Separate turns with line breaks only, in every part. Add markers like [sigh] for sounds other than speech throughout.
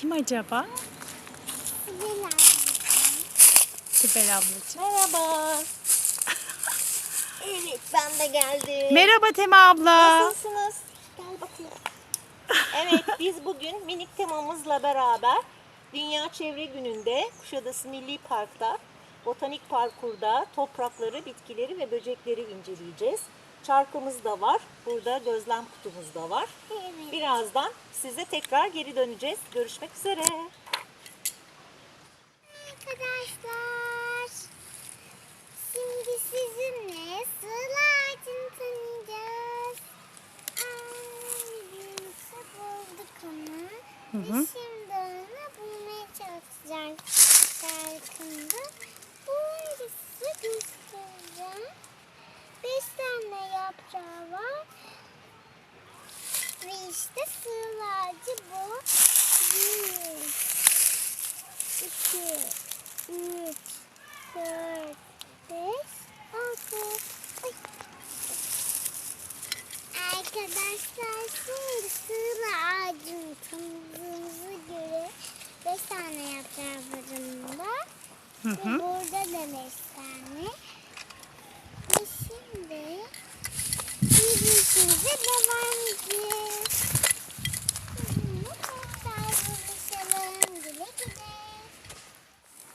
Kim acaba?
Sibel abla.
Sibel ablacığım.
Merhaba. [laughs] evet ben de geldim.
Merhaba Tema abla.
Nasılsınız? Gel bakayım. Evet [laughs] biz bugün minik temamızla beraber Dünya Çevre Günü'nde Kuşadası Milli Park'ta botanik parkurda toprakları, bitkileri ve böcekleri inceleyeceğiz. Çarkımız da var. Burada gözlem kutumuz da var.
Evet.
Birazdan size tekrar geri döneceğiz. Görüşmek üzere.
Arkadaşlar. Şimdi sizinle sığla ağacını tanıyacağız. Annemizi bulduk onu. Ve şimdi onu bulmaya çalışacağız. Şarkında. Bu öncesi göstereceğim. Beş tane yaprağı var. Ve işte sığla ağacı bu. Bir, iki, üç, dört, beş, altı. Ay. Arkadaşlar şimdi sığla ağacını tanıdığımıza göre beş tane yaprağı var Ve
hı.
burada da beş tane. Ve şimdi yürüyüşümüze devam edeceğiz.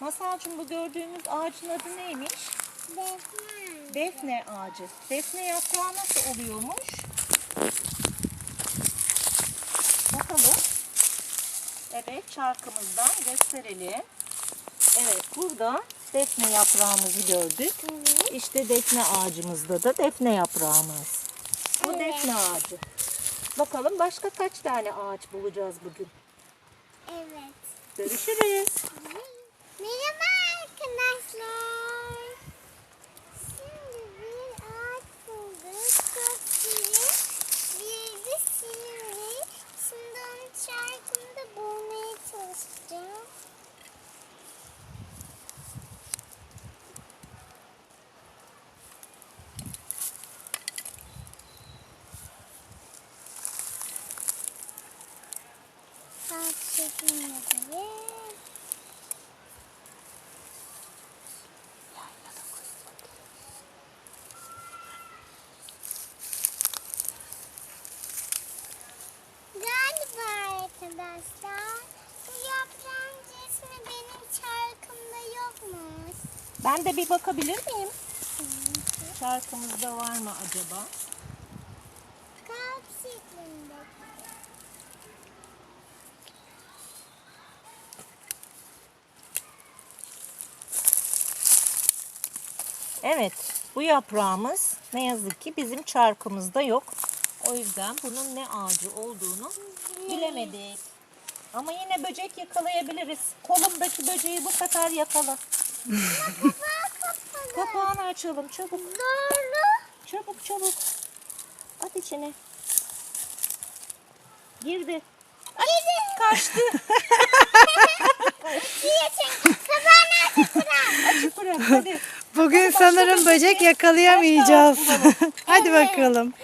Masalcığım bu gördüğümüz ağacın adı neymiş?
Defne.
Defne ağacı. Defne yaprağı nasıl oluyormuş? Bakalım. Evet çarkımızdan gösterelim. Evet burada defne yaprağımızı gördük.
Evet.
İşte defne ağacımızda da defne yaprağımız. Bu
Evet.
defne ağacı. Bakalım başka kaç tane ağaç bulacağız bugün.
Evet.
Görüşürüz.
Merhaba arkadaşlar. Şimdi bir ağaç bulduk. Çok iyi. Bir de sivri. Şimdi onu çarkımda bulmaya çalışacağım. Saat şeklinde değil. Galiba arkadaşlar bu yaprağın cismi benim çarkımda yokmuş.
Ben de bir bakabilir miyim? Çarkımızda var mı acaba?
Kalp şeklinde.
Evet, bu yaprağımız ne yazık ki bizim çarkımızda yok. O yüzden bunun ne ağacı olduğunu bilemedik. Ama yine böcek yakalayabiliriz. Kolumdaki böceği bu sefer yakala. [laughs] Kapağını açalım çabuk.
Doğru.
Çabuk çabuk. At içine. Girdi.
Gidin.
Kaçtı. [laughs]
Açık bırak.
Hadi.
Bugün sanırım böcek yakalayamayacağız. [laughs] Hadi bakalım.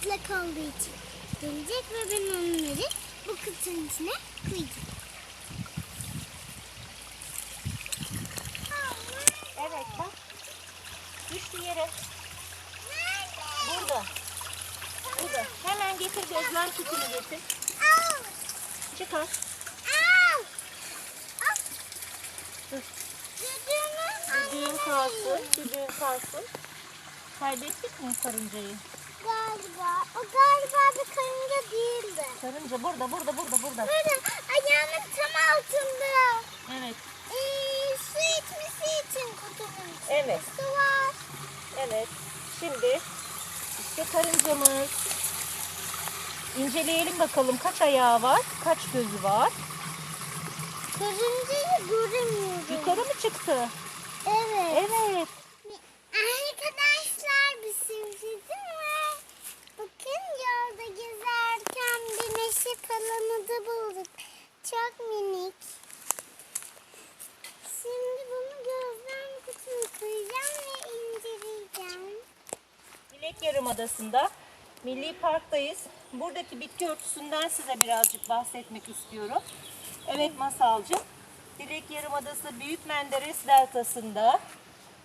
Islak olduğu için gelecek ve ben onları bu kutunun içine koyacağım.
Evet bak. Düştü yere. Burada. Burada. Hemen getir gözlem küpünü getir. Çıkar. Düdüğün kalsın. Düdüğün kalsın. Kaybettik mi karıncayı?
Galiba. O galiba bir karınca değildi.
Karınca burada, burada, burada, burada.
Burada ayağımın tam altında.
Evet.
Ee, su içmesi için kutunun içinde
Evet.
su var.
Evet. Şimdi işte karıncamız. İnceleyelim bakalım kaç ayağı var, kaç gözü var.
Karıncayı göremiyorum.
Yukarı mı çıktı?
Evet.
Evet.
Arkadaşlar bir sürprizim var. Bakın yolda gezerken bir neşe kalanı da bulduk. Çok minik. Şimdi bunu gözlem kutusuna koyacağım ve inceleyeceğim.
Dilek Yarımadası'nda Milli Park'tayız. Buradaki bitki örtüsünden size birazcık bahsetmek istiyorum. Evet Masalcığım. Dilek Yarımadası Büyük Menderes Deltası'nda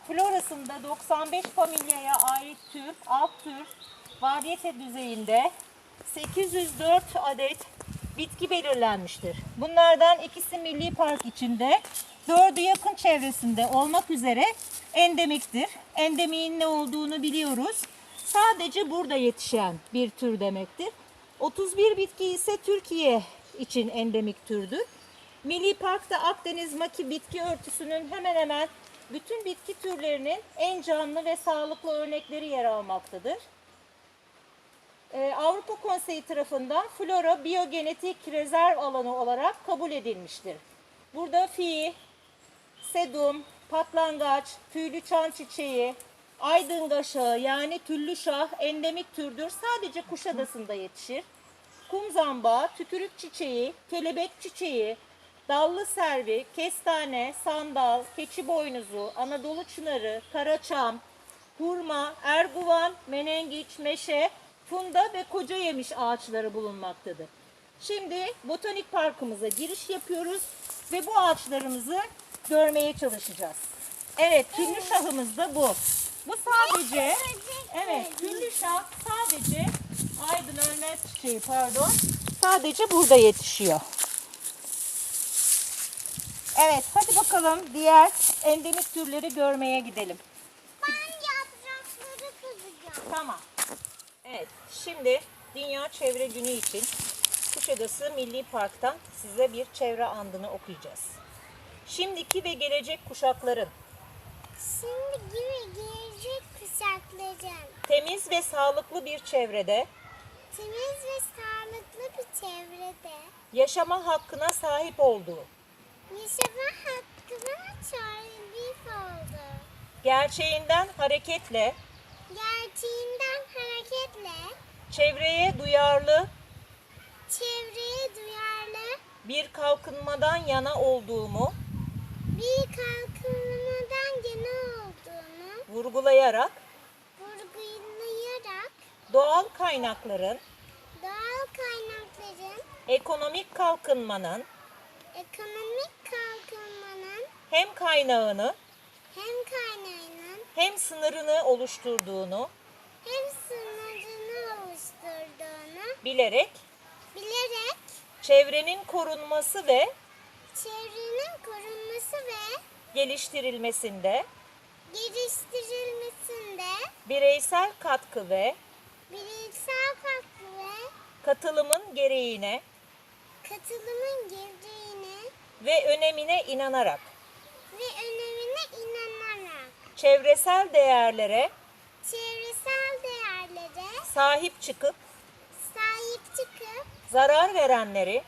florasında 95 familyaya ait tür, alt tür, varyete düzeyinde 804 adet bitki belirlenmiştir. Bunlardan ikisi Milli Park içinde, dördü yakın çevresinde olmak üzere endemiktir. Endemiğin ne olduğunu biliyoruz. Sadece burada yetişen bir tür demektir. 31 bitki ise Türkiye için endemik türdür. Milli Park'ta Akdeniz maki bitki örtüsünün hemen hemen bütün bitki türlerinin en canlı ve sağlıklı örnekleri yer almaktadır. Ee, Avrupa Konseyi tarafından flora biyogenetik rezerv alanı olarak kabul edilmiştir. Burada fi, sedum, patlangaç, tüylü çan çiçeği, aydıngaşağı yani tüllü şah endemik türdür. Sadece Kuşadası'nda yetişir. Kumzamba, tükürük çiçeği, kelebek çiçeği, dallı servi, kestane, sandal, keçi boynuzu, Anadolu çınarı, karaçam, hurma, erguvan, menengiç, meşe, funda ve koca yemiş ağaçları bulunmaktadır. Şimdi botanik parkımıza giriş yapıyoruz ve bu ağaçlarımızı görmeye çalışacağız. Evet, küllü şahımız da bu. Bu sadece, evet, küllü şah sadece Aydın Ölmez çiçeği pardon, sadece burada yetişiyor. Evet, hadi bakalım diğer endemik türleri görmeye gidelim.
Ben yaprakları kızacağım.
Tamam. Evet, şimdi Dünya Çevre Günü için Kuşadası Milli Park'tan size bir çevre andını okuyacağız. Şimdiki ve gelecek kuşakların
Şimdi gibi gelecek kuşakların
temiz ve sağlıklı bir çevrede
temiz ve sağlıklı bir çevrede
yaşama hakkına sahip olduğu,
yaşama hakkına sahip oldu.
gerçeğinden hareketle
Gerçeğinden hareketle.
Çevreye duyarlı.
Çevreye duyarlı.
Bir kalkınmadan yana olduğumu.
Bir kalkınmadan gene olduğunu.
Vurgulayarak.
Vurgulayarak.
Doğal kaynakların.
Doğal kaynakların.
Ekonomik kalkınmanın.
Ekonomik kalkınmanın.
Hem kaynağını.
Hem kaynağının
hem sınırını oluşturduğunu
hem sınırını oluşturduğunu
bilerek
bilerek
çevrenin korunması ve
çevrenin korunması ve
geliştirilmesinde
geliştirilmesinde
bireysel katkı ve
bireysel katkı ve
katılımın gereğine
katılımın gereğine
ve önemine inanarak
ve önemine
çevresel değerlere
çevresel değerlere
sahip çıkıp
sahip çıkıp
zarar verenleri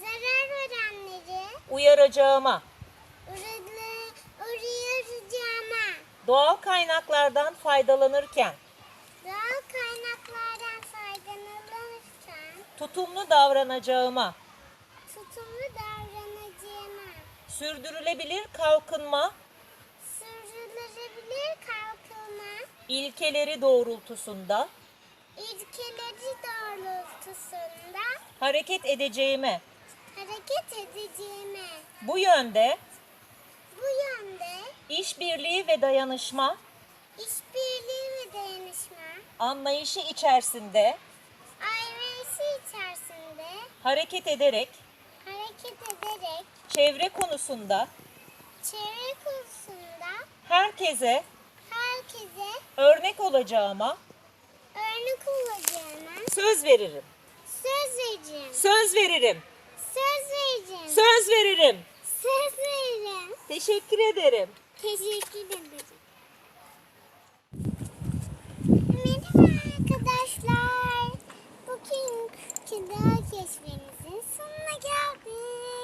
zarar verenleri
uyaracağıma,
uğrayacağıma.
doğal kaynaklardan faydalanırken
doğal kaynaklardan faydalanırken
tutumlu davranacağıma,
tutumlu davranacağıma,
sürdürülebilir kalkınma ilkeleri doğrultusunda.
İlkeleri doğrultusunda
hareket edeceğime,
hareket edeceğime,
bu yönde
bu yönde
işbirliği ve dayanışma.
İşbirliği ve dayanışma,
anlayışı içerisinde
ayrısı içerisinde
hareket ederek
hareket ederek
çevre konusunda
çevre konusunda
herkese
Herkese
Örnek olacağıma
örnek olacağına
söz veririm.
söz vereceğim.
Söz veririm.
Söz vereceğim.
Söz veririm.
Söz veririm.
Teşekkür ederim.
Teşekkür ederim. Merhaba arkadaşlar. Bugün kıda keşfimizin sonuna geldik.